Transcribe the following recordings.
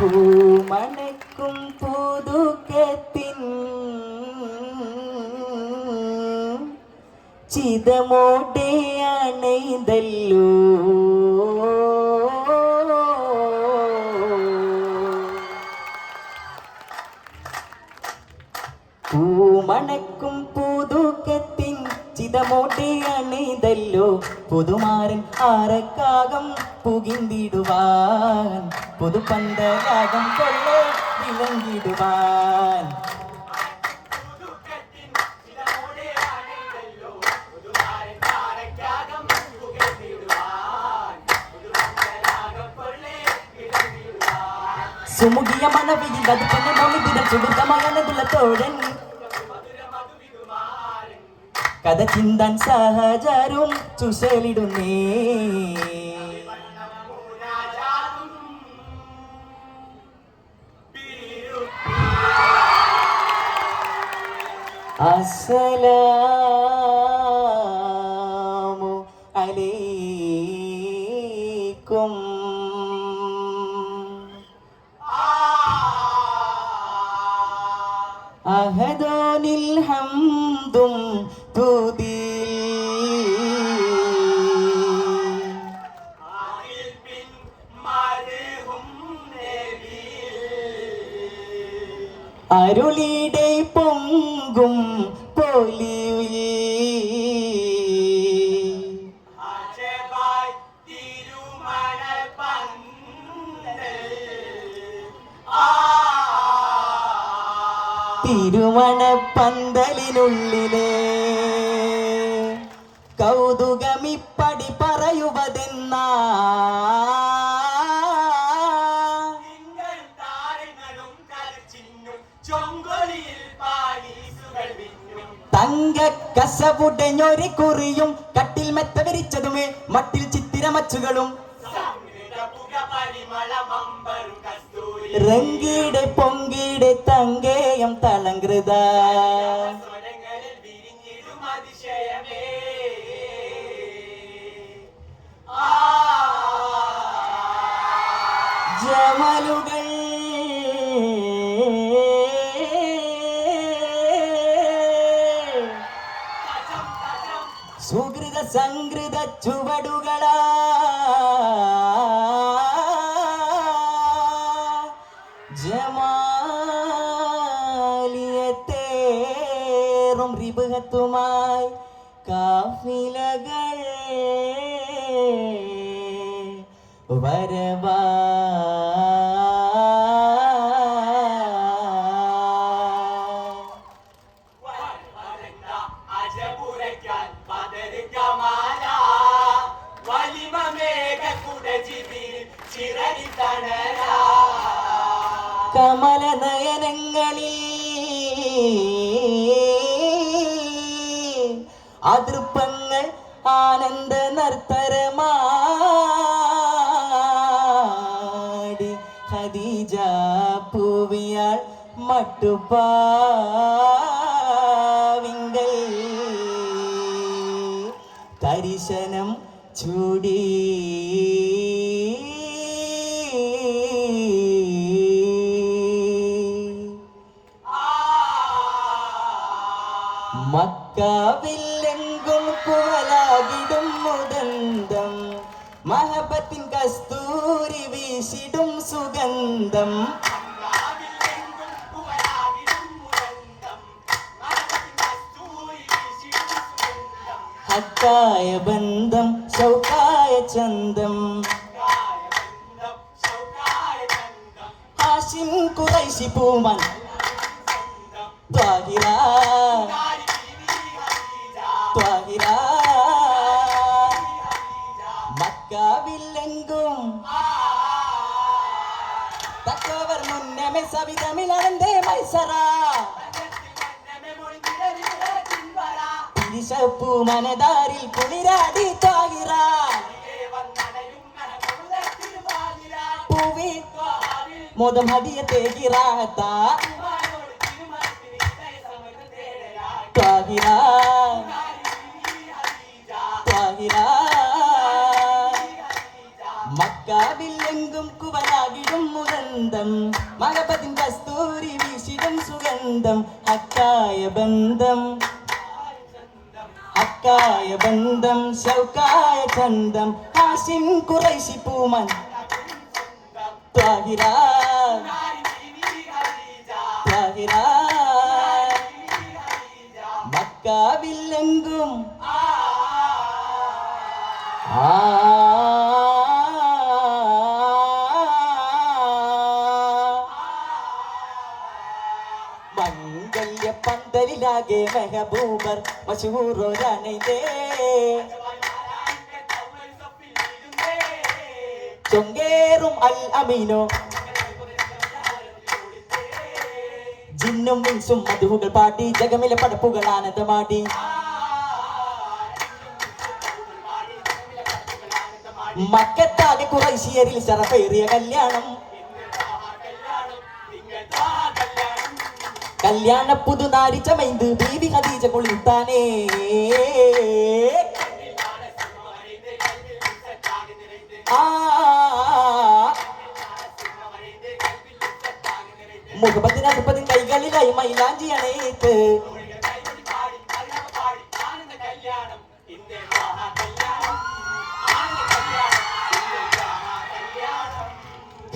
പൂമണക്കും പുതുക്കത്തിൻ. ചിതമോടെ അണൈതല്ലോ. പൂമണക്കും പുതുക്കത്തിൻ. ചിതമോടെ അണൈതല്ലോ. പുതുമാരൻ ആരക്കാകം പുകിന്തിടുവാൻ. പുതുപന്തരാഗം കൊള്ളേ വിളങ്ങിടുവാൻ സുമുഖിയ മണവിയിൽ തന്നെ മൊഴിതിടം സുഹൃത്തമകനതുള്ള തോഴൻ. കഥ ചിന്താൻ സഹചാരും ചുശലിടുന്നേ അസ്സലാമു അലൈക്കും. അഹദോനിൽ ഹംദും തുതി അരുളിയുടെ പൊങ്കും പൊലിവിൽ. തിരുവണപ്പന്തലിനുള്ളിലെ കൗതുകമിപ്പടി പറയുവതെന്നാ. തങ്ക കസവുടഞ്ഞൊരു കുറിയും കട്ടിൽ മെത്ത വിരിച്ചതുമേ മട്ടിൽ ചിത്തിരമച്ചുകളും രംഗീടെ പൊങ്കീടെ തങ്കേയം തളങ്കൃത ജമലുകൾ സുഹൃത സംഘൃത ചുവടുകളാ. ജമാലിയത്തേറും റിബഹത്തുമായി കാഫിലകൾ വരവാ. കമല നയനങ്ങളിൽ അതൃപ്പങ്ങൾ ആനന്ദ നർത്തരമാടി ഖദീജ പൂവിയാൾ മട്ടുപാവിങ്കൽ മക്കാവില്ലെങ്കും കുവലാകിടും മുദന്തം. മഹബത്തിൻ കസ്തൂരി വീശിടും സുഗന്ധം. ഹക്കായ ബന്ധം ശൗക്കായ ചന്തം. ഹാഷിം കുറൈശി പൂമൻ. ത്വാഹിര സവിതമിലനന്തേ മൈസറ തിരിശപ്പൂ മനതാരിൽ കുളിരാടി ത്വാഹിര പൂവി മോദം ഹദിയത്തെ കിറാത്ത ത്വാഹിര ത്വാഹിര മക്കാവില്ലെങ്കും കുവ കുവലാകിടും മുരന്തം മകപതിൻ കസ്തൂരി വീശിടും സുഗന്ധം. അക്കായ ബന്ധം. അക്കായ ബന്ധം. ശൗക്കായ ചന്തം. ഹാഷിം കുറൈശി പൂമൻ. ത്വാഹിര. ത്വാഹിര. മക്കാവില്ലെങ്കും ആ. പന്തലിലാകെ മെഹബൂബർ മശൂറൊരണേ ചൊങ്കേറും അൽ അമീനോ. ജിന്നും മിൻസും മധുവുകൾ പാടി ജഗമിലെ പടപ്പുകൾ ആനന്ദമാടി. മക്കത്താകെ കുറൈശിയരിൽ ശറഫേറിയ കല്യാണം. കല്യാണ പുതുനാരി ചമൈന്ത് ബീവി ഖദീജ കൊളിത്താനേ. ആ കൈകളിലായി മൈലാഞ്ചി അണേത്ത്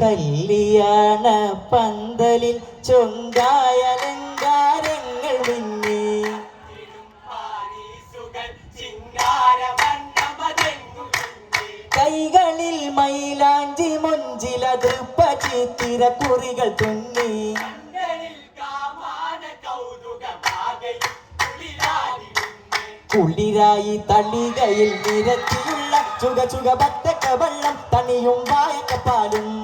കല്യാണ പന്തലിൽ ചൊങ്കായ கைகளில் மயிலாஞ்சி முஞ்சிலது பச்சித்திர குறிகள் துண்ணி. குளிராயி தளிகையில் நிறத்தியுள்ள சுக சுக பத்தக்க வள்ளம் தனியும் வாய்க்கப்பாலும்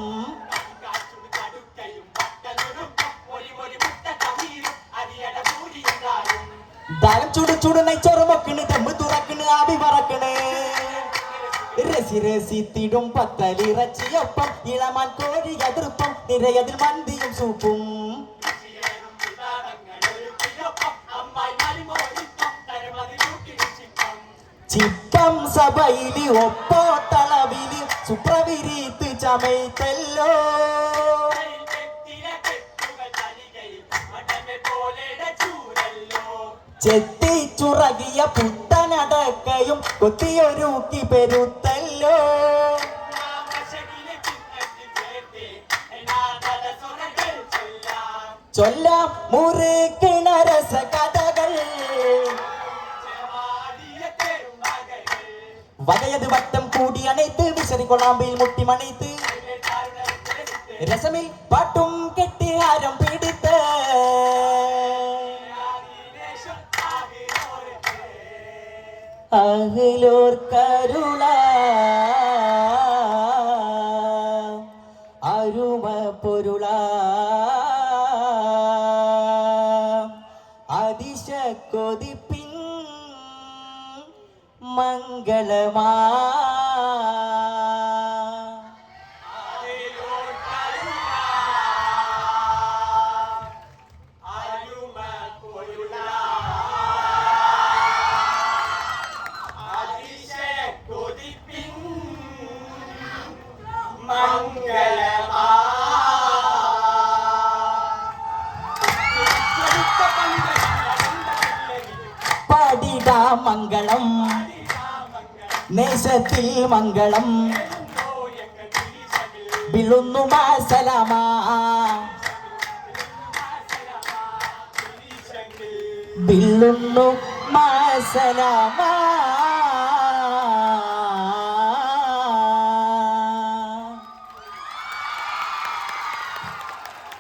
தரம் சுடு சுடுனை சொரமொக்குன்னு தம்பு രസി രസിത്തിടും പത്തലിറച്ചിയൊപ്പം. ഇളമാൻ കോഴി എതിർപ്പം നിരയതിൽ മന്തിയും സൂപ്പും. ചിപ്പം സഭയിൽ ഒപ്പോ തളവിൽ സുപ്രവിരീത്ത് ചമയത്തല്ലോ ചെത്തി ചുറകിയ പുത്തനടക്കയും കൊത്തിയൊരുക്കി പെരുത്തല്ലോ ஐயோ சொல்லாம் முறுக்கிணரச கதகள் வகையது வட்டம் கூடி அனைத்து விசறி கொழாம்பில் முட்டி மனைத்து അഹിലോർ കരുള അരുമ പൊരുള. അതിശ കൊതിപ്പിൻ മംഗളമാ. പാടിടാ മംഗളം നേശത്തിൽ മംഗളം വിളുന്നു മാസലമാ വിളുന്നു മാസലമാ